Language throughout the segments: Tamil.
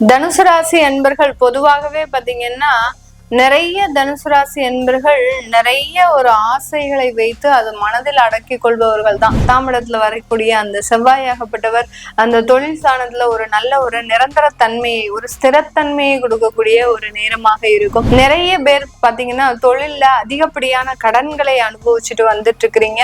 தனுசு ராசி அன்பர்கள் பொதுவாகவே பாத்தீங்கன்னா நிறைய தனுசு ராசி என்பர்கள் நிறைய ஒரு ஆசைகளை வைத்து அது மனதில் அடக்கி கொள்பவர்கள் தான். தாமிடத்துல வரக்கூடிய அந்த செவ்வாயாகப்பட்டவர் அந்த தொழில் சாணத்துல ஒரு நல்ல ஒரு நிரந்தர தன்மையை ஒரு ஸ்திரத்தன்மையை கொடுக்கக்கூடிய ஒரு நேரமாக இருக்கும். நிறைய பேர் பாத்தீங்கன்னா தொழில்ல அதிகப்படியான கடன்களை அனுபவிச்சுட்டு வந்துட்டு இருக்கிறீங்க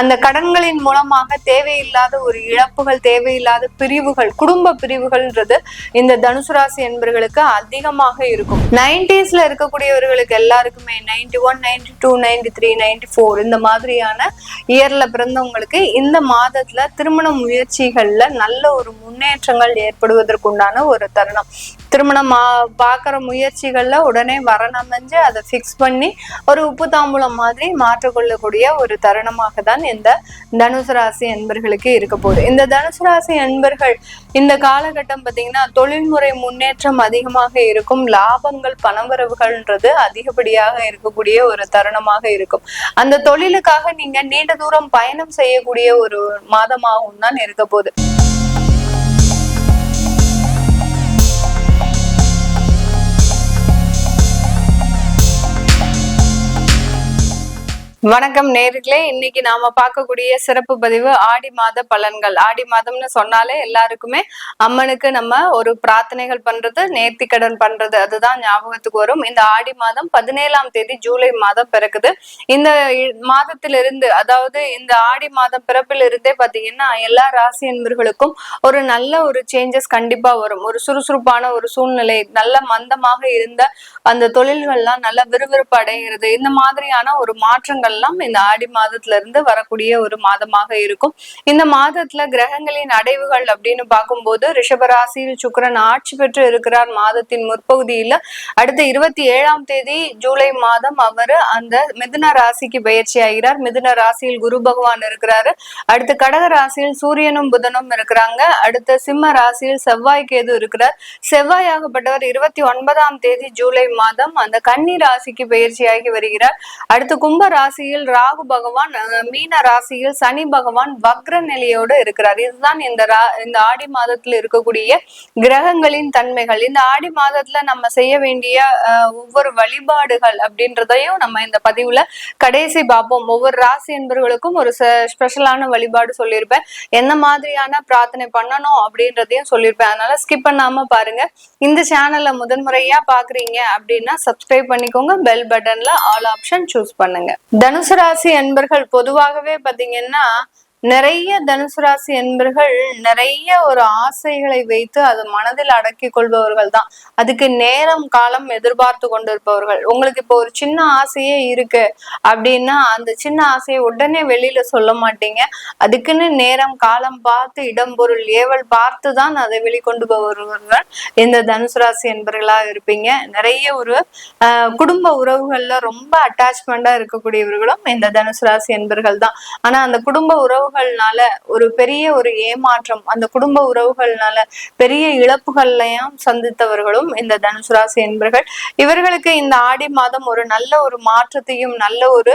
அந்த கடன்களின் மூலமாக தேவையில்லாத ஒரு இழப்புகள் தேவையில்லாத பிரிவுகள் குடும்ப பிரிவுகள்ன்றது இந்த தனுசு ராசி என்பர்களுக்கு அதிகமாக இருக்கும். நைன்டிஸ்ல இருக்கக்கூடியவர்களுக்கு எல்லாருக்குமே ninety one ninety two ninety three ninety four இந்த மாதிரியான இயர்ல பிறந்தவங்களுக்கு இந்த மாதத்துல திருமண முயற்சிகள்ல நல்ல ஒரு முன்னேற்றங்கள் ஏற்படுவதற்குண்டான ஒரு தருணம். திருமணம் மா- பார்க்குற முயற்சிகள்ல உடனே வரணமைஞ்சு அதை ஃபிக்ஸ் பண்ணி ஒரு உப்பு தாம்பூலம் மாதிரி மாற்றிக்கொள்ளக்கூடிய ஒரு தருணமாக தான் இந்த தனுசு ராசி என்பர்களுக்கு இருக்க போகுது. இந்த தனுசு ராசி என்பர்கள் இந்த காலகட்டம் பார்த்தீங்கன்னா தொழில்முறை முன்னேற்றம் அதிகமாக இருக்கும். லாபங்கள் பணவரவுகள்ன்றது அதிகப்படியாக இருக்கக்கூடிய ஒரு தருணமாக இருக்கும். அந்த தொழிலுக்காக நீங்க நீண்ட தூரம் பயணம் செய்யக்கூடிய ஒரு மாதமாகவும் தான் இருக்க போகுது. வணக்கம் நேர்களே. இன்னைக்கு நாம பார்க்கக்கூடிய சிறப்பு பதிவு ஆடி மாத பலன்கள். ஆடி மாதம்னு சொன்னாலே எல்லாருக்குமே அம்மனுக்கு நம்ம ஒரு பிரார்த்தனைகள் பண்றது நேர்த்திக்கடன் பண்றது அதுதான் ஞாபகத்துக்கு வரும். இந்த ஆடி மாதம் பதினேழாம் தேதி ஜூலை மாதம் பிறக்குது. இந்த மாதத்திலிருந்து அதாவது இந்த ஆடி மாதம் பிறப்பிலிருந்தே பாத்தீங்கன்னா எல்லா ராசி அன்பர்களுக்கும் ஒரு நல்ல ஒரு சேஞ்சஸ் கண்டிப்பா வரும். ஒரு சுறுசுறுப்பான ஒரு சூழ்நிலை நல்ல மந்தமாக இருந்த அந்த தொழில்கள்லாம் நல்ல விறுவிறுப்பு அடைகிறது. இந்த மாதிரியான ஒரு மாற்றங்கள் மாற்றங்கள்லாம் இந்த ஆடி மாதத்துல இருந்து வரக்கூடிய ஒரு மாதமாக இருக்கும். இந்த மாதத்துல கிரகங்களின் அடைவுகள் அப்படின்னு பார்க்கும்போது ரிஷபராசியில் சுக்கரன் ஆட்சி பெற்று இருக்கிறார் மாதத்தின் முற்பகுதியில. அடுத்த இருபத்தி ஏழாம் தேதி ஜூலை மாதம் அவர் அந்த மிதுன ராசிக்கு பயிற்சி ஆகிறார். மிதுன ராசியில் குரு பகவான் இருக்கிறாரு. அடுத்து கடக ராசியில் சூரியனும் புதனும் இருக்கிறாங்க. அடுத்த சிம்ம ராசியில் செவ்வாய் கேது இருக்கிறார். செவ்வாயாகப்பட்டவர் இருபத்தி ஒன்பதாம் தேதி ஜூலை மாதம் அந்த கன்னி ராசிக்கு பயிற்சியாகி வருகிறார். அடுத்து கும்ப ராசி ராசியில் ராகு பகவான் மீன ராசியில் சனி பகவான் வக்ர நிலையோடு இருக்கிறார். இதுதான் இந்த ரா இந்த ஆடி மாதத்துல இருக்கக்கூடிய கிரகங்களின் தன்மைகள். இந்த ஆடி மாதத்துல நம்ம செய்ய வேண்டிய ஒவ்வொரு வழிபாடுகள் அப்படின்றதையும் நம்ம இந்த பதிவுல கடைசி பார்ப்போம். ஒவ்வொரு ராசி என்பவர்களுக்கும் ஒரு ஸ்பெஷலான வழிபாடு சொல்லியிருப்பேன். என்ன மாதிரியான பிரார்த்தனை பண்ணணும் அப்படின்றதையும் சொல்லியிருப்பேன். அதனால ஸ்கிப் பண்ணாம பாருங்க. இந்த சேனலை முதன்முறையா பாக்குறீங்க அப்படின்னா சப்ஸ்கிரைப் பண்ணிக்கோங்க. பெல் பட்டன்ல ஆல் ஆப்ஷன் சூஸ் பண்ணுங்க. தனுசு ராசி அன்பர்கள் பொதுவாகவே பாத்தீங்கன்னா நிறைய தனுசு ராசி என்பர்கள் நிறைய ஒரு ஆசைகளை வைத்து அது மனதில் அடக்கி கொள்பவர்கள் தான் அதுக்கு நேரம் காலம் எதிர்பார்த்து கொண்டிருப்பவர்கள். உங்களுக்கு இப்போ ஒரு சின்ன ஆசையே இருக்கு அப்படின்னா அந்த சின்ன ஆசையை உடனே வெளியில சொல்ல மாட்டீங்க. அதுக்குன்னு நேரம் காலம் பார்த்து இடம் பொருள் ஏவல் பார்த்து தான் அதை வெளிக்கொண்டு போவர்கள் இந்த தனுசு ராசி என்பர்களா இருப்பீங்க. நிறைய ஒரு குடும்ப உறவுகள்ல ரொம்ப அட்டாச்மெண்டா இருக்கக்கூடியவர்களும் இந்த தனுசு ராசி என்பர்கள் தான் ஆனா அந்த குடும்ப உறவு உறவுகள்னால ஒரு பெரிய ஒரு ஏமாற்றம் அந்த குடும்ப உறவுகள்னால பெரிய இழப்புகள்லையும் சந்தித்தவர்களும் இந்த தனுசு ராசி என்பர்கள். இவர்களுக்கு இந்த ஆடி மாதம் ஒரு நல்ல ஒரு மாற்றத்தையும் நல்ல ஒரு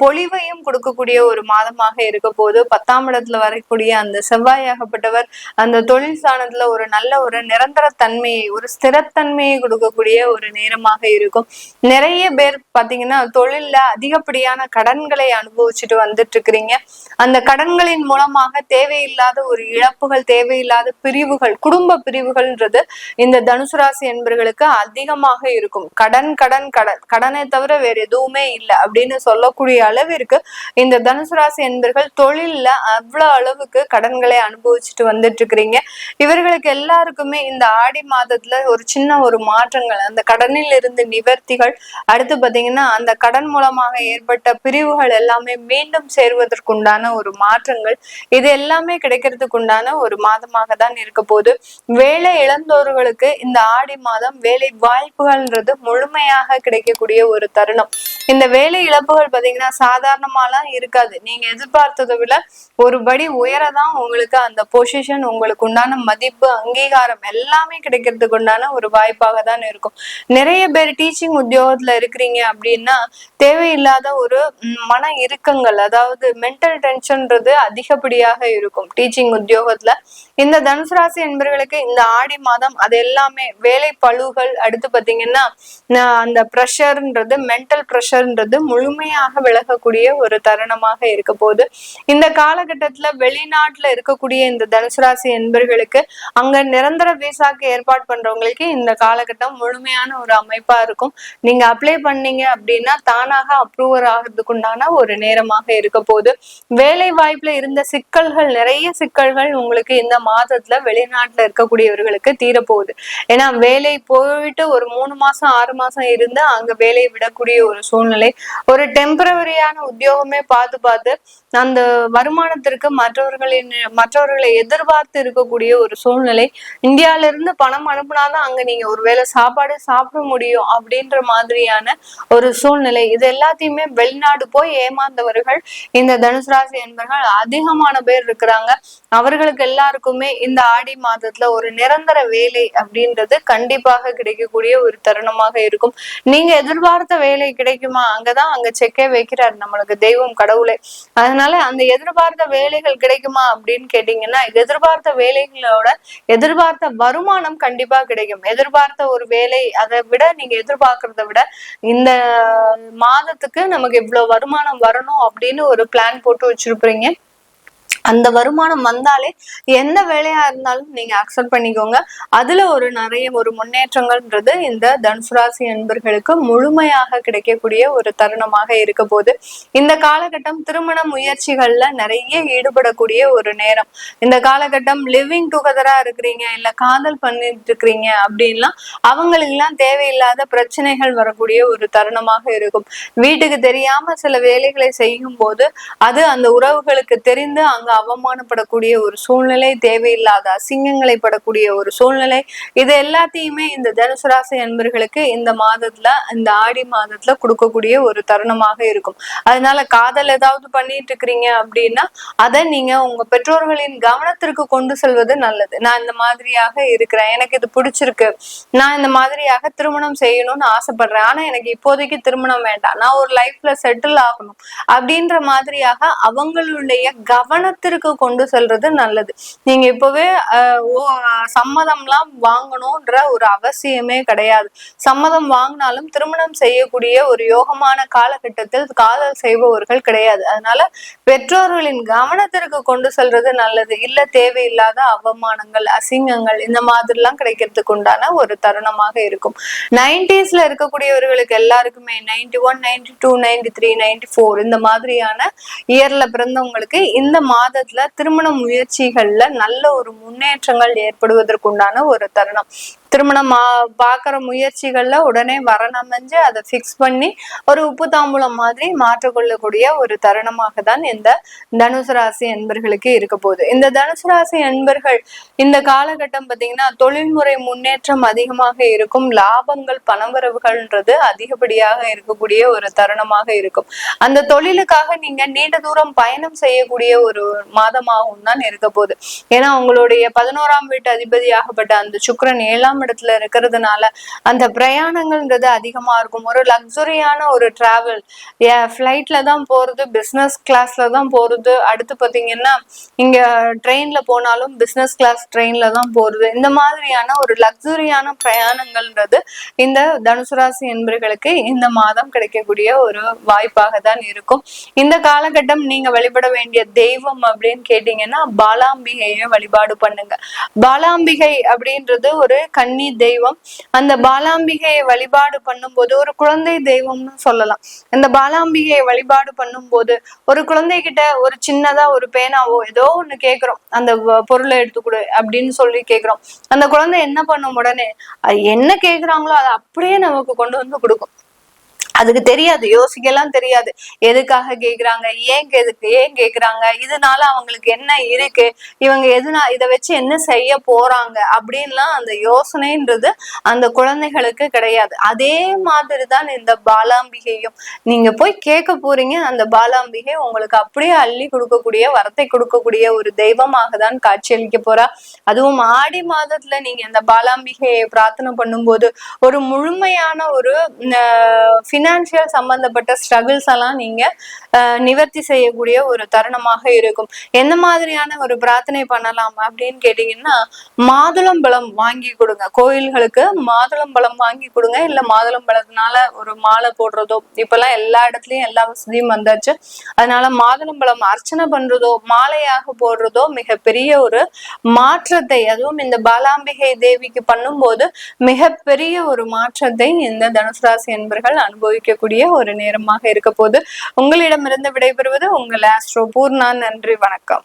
பொலிவையும் கொடுக்கக்கூடிய ஒரு மாதமாக இருக்க போது பத்தாம் இடத்துல வரக்கூடிய அந்த செவ்வாயாகப்பட்டவர் அந்த தொழில் ஸ்தானத்துல ஒரு நல்ல ஒரு நிரந்தர தன்மையை ஒரு ஸ்திரத்தன்மையை கொடுக்கக்கூடிய ஒரு நேரமாக இருக்கும். நிறைய பேர் பாத்தீங்கன்னா தொழில்ல அதிகப்படியான கடன்களை அனுபவிச்சுட்டு வந்துட்டு இருக்கிறீங்க. அந்த கடன்களின் மூலமாக தேவையில்லாத ஒரு இழப்புகள் தேவையில்லாத பிரிவுகள் குடும்ப பிரிவுகள்ன்றது இந்த தனுசு ராசி என்பர்களுக்கு அதிகமாக இருக்கும். கடன் கடன் கடன் கடனை தவிர வேற எதுவுமே இல்லை அப்படின்னு சொல்லக்கூடிய அளவிற்கு இந்த தனுசு ராசி என்பர்கள் தொழில்ல அவ்வளவு அளவுக்கு கடன்களை அனுபவிச்சுட்டு வந்துட்டு இருக்கிறீங்க இவர்களுக்கு எல்லாருக்குமே இந்த ஆடி மாதத்துல ஒரு சின்ன ஒரு மாற்றங்கள் அந்த கடனில் இருந்து நிவர்த்திகள் அடுத்து பாத்தீங்கன்னா அந்த கடன் மூலமாக ஏற்பட்ட பிரிவுகள் எல்லாமே மீண்டும் சேர்வதற்குண்டான ஒரு மாற்றங்கள் இது எல்லாமே கிடைக்கிறதுக்கு உண்டான ஒரு மாதமாக தான் இருக்க போகுது. வேலை இழந்தோர்களுக்கு இந்த ஆடி மாதம் வேலை வாய்ப்புகள்ன்றது முழுமையாக கிடைக்கக்கூடிய ஒரு தருணம். இந்த வேலை இழப்புகள் பாத்தீங்கன்னா சாதாரணமாலாம் இருக்காது. நீங்க எதிர்பார்த்ததை விட ஒரு படி உயரதான் உங்களுக்கு அந்த பொசிஷன் உங்களுக்கு உண்டான மதிப்பு அங்கீகாரம் எல்லாமே கிடைக்கிறதுக்கு உண்டான ஒரு வாய்ப்பாக தான் இருக்கும். நிறைய பேர் டீச்சிங் உத்தியோகத்துல இருக்கிறீங்க அப்படின்னா தேவையில்லாத ஒரு மன இறுக்கங்கள் அதாவது மென்டல் டென்ஷன் அப்படின்றது அதிகப்படியாக இருக்கும். டீச்சிங் உத்தியோகத்துல இந்த தனுசு ராசி என்பவர்களுக்கு இந்த ஆடி மாதம் அது எல்லாமே வேலை பழுகள் அடுத்து பாத்தீங்கன்னா அந்த ப்ரெஷர்ன்றது மென்டல் ப்ரெஷர்ன்றது முழுமையாக விலகக்கூடிய ஒரு தருணமாக இருக்க போகுது. இந்த காலகட்டத்துல வெளிநாட்டுல இருக்கக்கூடிய இந்த தனுசு ராசி என்பர்களுக்கு அங்க நிரந்தர விசாக்கு ஏற்பாடு பண்றவங்களுக்கு இந்த காலகட்டம் முழுமையான ஒரு அமைப்பா இருக்கும். நீங்க அப்ளை பண்ணீங்க அப்படின்னா தானாக அப்ரூவர் ஆகிறதுக்குண்டான ஒரு நேரமாக இருக்க போகுது. வேலை வாய்ப்புல இருந்த சிக்கல்கள் நிறைய சிக்கல்கள் உங்களுக்கு இந்த மாதத்துல வெளிநாட்டுல இருக்கக்கூடியவர்களுக்கு தீரப்போகுது. ஏன்னா வேலை போயிட்டு ஒரு மூணு மாசம் ஆறு மாசம் இருந்து அங்க வேலையை விடக்கூடிய ஒரு சூழ்நிலை. ஒரு டெம்பரவரியான உத்தியோகமே பார்த்து பார்த்து அந்த வருமானத்திற்கு மற்றவர்களின் மற்றவர்களை எதிர்பார்த்து இருக்கக்கூடிய ஒரு சூழ்நிலை. இந்தியால இருந்து பணம் அனுப்புனாதான் அங்க நீங்க ஒருவேளை சாப்பாடு சாப்பிட முடியும் அப்படின்ற மாதிரியான ஒரு சூழ்நிலை. இது எல்லாத்தையுமே வெளிநாடு போய் ஏமாந்தவர்கள் இந்த தனுசு ராசி நண்பர்கள் அதிகமான பேர் இருக்கிறாங்க. அவர்களுக்கு எல்லாருக்குமே இந்த ஆடி மாதத்துல ஒரு நிரந்தர வேலை அப்படின்றது கண்டிப்பாக கிடைக்கக்கூடிய ஒரு தருணமாக இருக்கும். நீங்க எதிர்பார்த்த வேலை கிடைக்குமா? அங்கதான் அங்க செக்கே வைக்கிறார் நம்மளுக்கு தெய்வம் கடவுளே. அதனால அந்த எதிர்பார்த்த வேலைகள் கிடைக்குமா அப்படின்னு கேட்டீங்கன்னா எதிர்பார்த்த வேலைகளோட எதிர்பார்த்த வருமானம் கண்டிப்பா கிடைக்கும். எதிர்பார்த்த ஒரு வேலை அதை விட நீங்க எதிர்பார்க்கறத விட இந்த மாதத்துக்கு நமக்கு இவ்வளவு வருமானம் வரணும் அப்படின்னு ஒரு பிளான் போட்டு வச்சிருப்பீங்க. போடுறீங்க அந்த வருமானம் வந்தாலே எந்த வேலையா இருந்தாலும் நீங்க அக்செப்ட் பண்ணிக்கோங்க. அதுல ஒரு நிறைய ஒரு முன்னேற்றங்கள்ன்றது இந்த தனுசு ராசி அன்பர்களுக்கு முழுமையாக கிடைக்கக்கூடிய ஒரு தருணமாக இருக்க போது இந்த காலகட்டம் திருமண முயற்சிகள்ல நிறைய ஈடுபடக்கூடிய ஒரு நேரம். இந்த காலகட்டம் லிவிங் டுகெதரா இருக்கிறீங்க இல்ல காதல் பண்ணிட்டு இருக்கிறீங்க அப்படின்லாம் அவங்களுக்கெல்லாம் தேவையில்லாத பிரச்சனைகள் வரக்கூடிய ஒரு தருணமாக இருக்கும். வீட்டுக்கு தெரியாம சில வேலைகளை செய்யும் போது அது அந்த உறவுகளுக்கு தெரிந்து அங்க அவமானப்படக்கூடிய ஒரு சூழ்நிலை தேவையில்லாத அசிங்கங்களை படக்கூடிய ஒரு சூழ்நிலை இது எல்லாத்தையுமே இந்த தனுசு ராசி அன்பர்களுக்கு இந்த மாதத்துல இந்த ஆடி மாதத்துல கொடுக்கக்கூடிய ஒரு தருணமாக இருக்கும். அதனால காதல் ஏதாவது பண்ணிட்டு இருக்கிறீங்க அப்படின்னா அதை நீங்க உங்க பெற்றோர்களின் கவனத்திற்கு கொண்டு செல்வது நல்லது. நான் இந்த மாதிரியாக இருக்கிறேன் எனக்கு இது பிடிச்சிருக்கு நான் இந்த மாதிரியாக திருமணம் செய்யணும்னு ஆசைப்படுறேன் ஆனா எனக்கு இப்போதைக்கு திருமணம் வேண்டாம் நான் ஒரு லைஃப்ல செட்டில் ஆகணும் அப்படின்ற மாதிரியாக அவங்களுடைய கவனத்திற்கு கொண்டு செல்றது நல்லது. நீங்க இப்பவே சம்மதம்லாம் வாங்கணும்ன்ற ஒரு அவசியமே கிடையாது. சம்மதம் வாங்கினாலும் திருமணம் செய்யக்கூடிய ஒரு யோகமான காலகட்டத்தில் காதல் செய்பவர்கள் கிடையாது. அதனால பெற்றோர்களின் கவனத்திற்கு கொண்டு செல்றது நல்லது. இல்ல தேவையில்லாத அவமானங்கள் அசிங்கங்கள் இந்த மாதிரிலாம் கிடைக்கிறதுக்கு உண்டான ஒரு தருணமாக இருக்கும். நைன்டிஸ்ல இருக்கக்கூடியவர்களுக்கு எல்லாருக்குமே ninety one ninety two ninety three ninety four இந்த மாதிரியான இயர்ல பிறந்தவங்களுக்கு இந்த மாதத்துல திருமண முயற்சிகள்ல நல்ல ஒரு முன்னேற்றங்கள் ஏற்படுவதற்குண்டான ஒரு தருணம். திருமணம் மா- பாக்குற முயற்சிகள்ல உடனே வரணமைஞ்சு அதை ஃபிக்ஸ் பண்ணி ஒரு உப்பு தாம்பூலம் மாதிரி மாற்றிக்கொள்ளக்கூடிய ஒரு தருணமாக தான் இந்த தனுசு ராசி என்பர்களுக்கு இருக்க போகுது. இந்த தனுசு ராசி என்பர்கள் இந்த காலகட்டம் பாத்தீங்கன்னா தொழில்முறை முன்னேற்றம் அதிகமாக இருக்கும். லாபங்கள் பணவரவுகள்ன்றது அதிகப்படியாக இருக்கக்கூடிய ஒரு தருணமாக இருக்கும். அந்த தொழிலுக்காக நீங்க நீண்ட தூரம் பயணம் செய்யக்கூடிய ஒரு மாதமாகவும் தான் இருக்க போகுது. ஏன்னா உங்களுடைய பதினோராம் வீட்டு அதிபதியாகப்பட்ட அந்த சுக்கரன் ஏழாம் இடத்துல இருக்கிறதுனால அந்த பிரயாணங்கள்ன்றது அதிகமா இருக்கும். ஒரு லக்ஸுரியான ஒரு டிராவல் ஃப்ளைட்ல தான் போறது பிஸ்னஸ் கிளாஸ்ல தான் போறது. அடுத்து பாத்தீங்கன்னா இங்க ட்ரெயின்ல போனாலும் பிசினஸ் கிளாஸ் ட்ரெயின்ல தான் போறது. இந்த மாதிரியான ஒரு லக்ஸுரியான பிரயாணங்கள்ன்றது இந்த தனுசு ராசி என்பர்களுக்கு இந்த மாதம் கிடைக்கக்கூடிய ஒரு வாய்ப்பாக தான் இருக்கும். இந்த காலகட்டம் நீங்க வழிபட வேண்டிய தெய்வம் அப்படின்னு கேட்டீங்கன்னா பாலாம்பிகையை வழிபாடு பண்ணுங்க. பாலாம்பிகை அப்படின்றது ஒரு கன்னி தெய்வம். அந்த பாலாம்பிகையை வழிபாடு பண்ணும்போது ஒரு குழந்தை தெய்வம்னு சொல்லலாம். அந்த பாலாம்பிகையை வழிபாடு பண்ணும்போது ஒரு குழந்தைகிட்ட ஒரு சின்னதா ஒரு பேனாவோ ஏதோ ஒண்ணு கேக்குறோம். அந்த பொருளை எடுத்துக்கொடு அப்படின்னு சொல்லி கேக்குறோம். அந்த குழந்தை என்ன பண்ணும் உடனே அது என்ன கேக்குறாங்களோ அதை அப்படியே நமக்கு கொண்டு வந்து கொடுக்கும். அதுக்கு தெரியாது யோசிக்கலாம் தெரியாது. எதுக்காக கேக்குறாங்க ஏன் எதுக்கு ஏன் கேக்குறாங்க இதனால அவங்களுக்கு என்ன இருக்கு இவங்க எதுனா இதை வச்சு என்ன செய்ய போறாங்க அப்படின்லாம் அந்த யோசனைன்றது அந்த குழந்தைகளுக்கு கிடையாது. அதே மாதிரி தான் இந்த பாலாம்பிகையும். நீங்க போய் கேட்க போறீங்க அந்த பாலாம்பிகை உங்களுக்கு அப்படியே அள்ளி கொடுக்கக்கூடிய வரத்தை கொடுக்கக்கூடிய ஒரு தெய்வமாக தான் காட்சியளிக்க போறா. அதுவும் ஆடி மாதத்துல நீங்க இந்த பாலாம்பிகையை பிரார்த்தனை பண்ணும்போது ஒரு முழுமையான ஒரு பினான்சியல் சம்பந்தப்பட்ட ஸ்ட்ரகிள்ஸ் எல்லாம் நீங்க நிவர்த்தி செய்யக்கூடிய ஒரு தருணமாக இருக்கும். எந்த மாதிரியான ஒரு பிரார்த்தனை பண்ணலாம் அப்படின்னு கேட்டீங்கன்னா மாதுளம்பழம் வாங்கி கொடுங்க. கோயில்களுக்கு மாதுளம்பழம் வாங்கி கொடுங்க. இல்ல மாதுளம்பழத்தினால ஒரு மாலை போடுறதோ இப்பெல்லாம் எல்லா இடத்துலயும் எல்லா வசதியும் வந்தாச்சு. அதனால மாதுளம்பழம் அர்ச்சனை பண்றதோ மாலையாக போடுறதோ மிகப்பெரிய ஒரு மாற்றத்தை அதுவும் இந்த பாலாம்பிகை தேவிக்கு பண்ணும்போது மிகப்பெரிய ஒரு மாற்றத்தை இந்த தனுசு ராசி என்பர்கள் அனுபவிக்கக்கூடிய ஒரு நேரமாக இருக்க போது உங்களிடமிருந்து விடைபெறுவது உங்கள் ஆஸ்ட்ரோ பூர்ணா. நன்றி வணக்கம்.